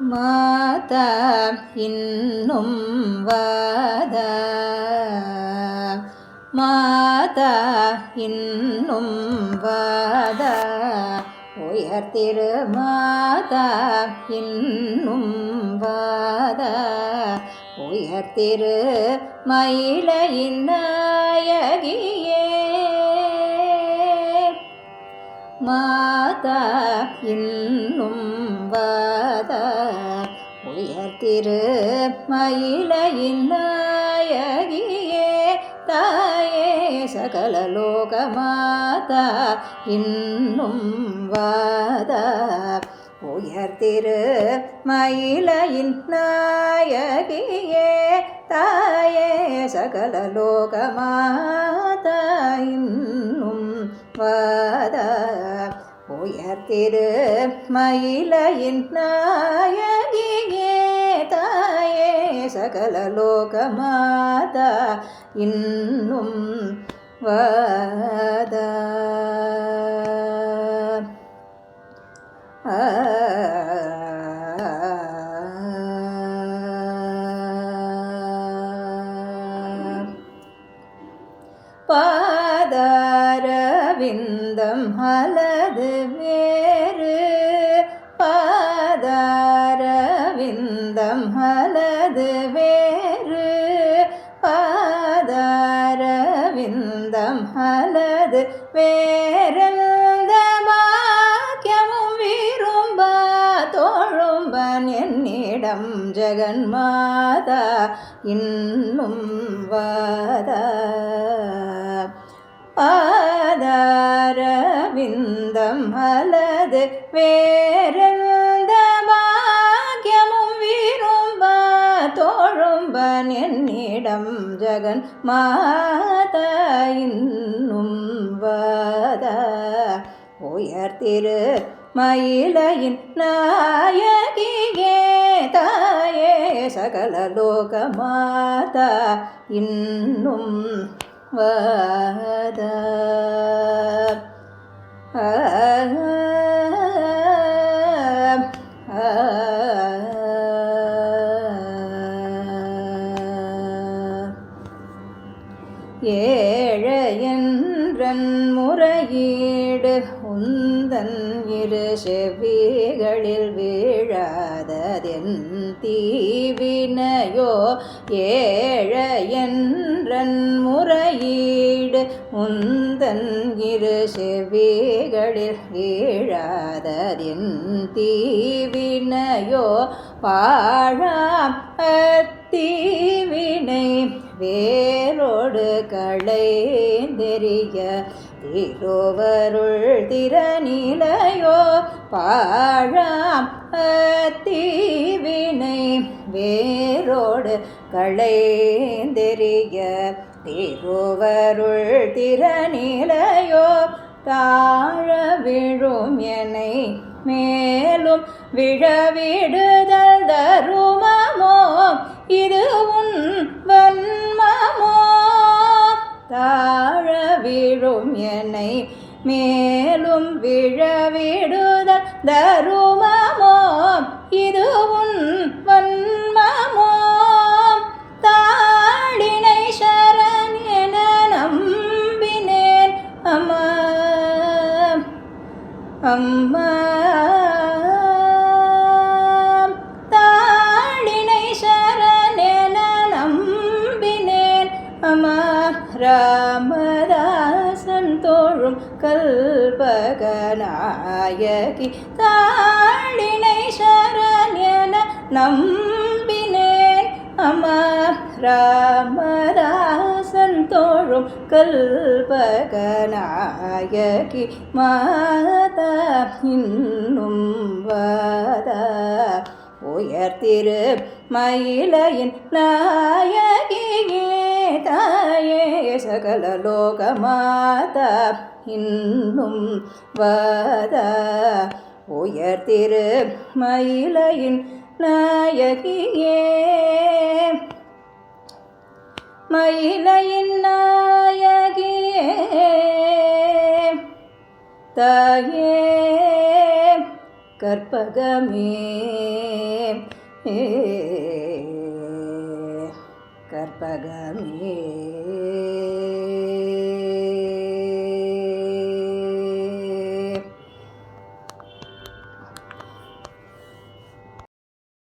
மாதா இன்னும் வாத. மாதா இன்னும் வாத. உயர்த்திரு மாதா இன்னும் வாத. உயர்த்திரு மயிலையின் நாயகியே. மாதா இன்னும் வாதா. உயர்த்திரு மயிலையின் நாயகியே தாயே சகல லோக மாதா இன்னும் வாத. திரு மயிலையின் நாயகியே தாயே சகல லோக மாதா இன்னும் வாத. திரு மயிலையின் நாயகியே தாயே சகல லோக இன்னும் வாத. பாதாரவிந்தம் அலது வே பாதாரவிந்தம் அலது வேறெந்த வாக்கியமும் விரும்ப தோழும்பன் என்னிடம் ஜெகன்மாதா இன்னும் வாதா. ஆதாரவிந்தம் அல்லது வேறெந்த பாக்கியமும் விரும்ப தோழும்பன் என்னிடம் ஜெகன் மாதா உயர்த்திரு மயிலையின் நாயகியே தாயே சகல லோக மாதா இன்னும் வாத. ஏழையன்றன் முறையே உந்தன் இரு செவிகளில் வீழாததென் தீவினையோ ஏழ என்றன் முறையீடு உந்தன் இரு செவிகளில் வீழாததென் தீவினையோ பாழாம் தீவினை வேரோடு களைந்தெறிய திருவருள் திறனிலையோ பாழாம் தீவினை வேரோடு களைந்தெறிய திருவருள் திறனிலையோ தாழ விழும் என்னை மேலும் விழவிடுதல் தருமமோ இது உன் வன்மமோ? தாழ வீழும் என்னை மேலும் விழவிடுதல் தருமமோ இது உன் வன்மமோ தாடினை சரண் என நம்பினேன். அம்மா அம்மா. ராமதாசன் தோழும் கல்பகநாயகி தாழினை சரண் நம்பினேன். அம்மா ராமதாசன் தோழும் கல்பகநாயகி மாதா இன்னும் வாதா. உயர்திரு மயிலையின் நாயகியே தாயே சகல லோக மாதா இன்னும் வாதா. உயர்த்திரு மயிலையின் நாயகியே. மயிலையின் நாயகியே. தாயே கற்பகமே. ஏ கற்பகமே.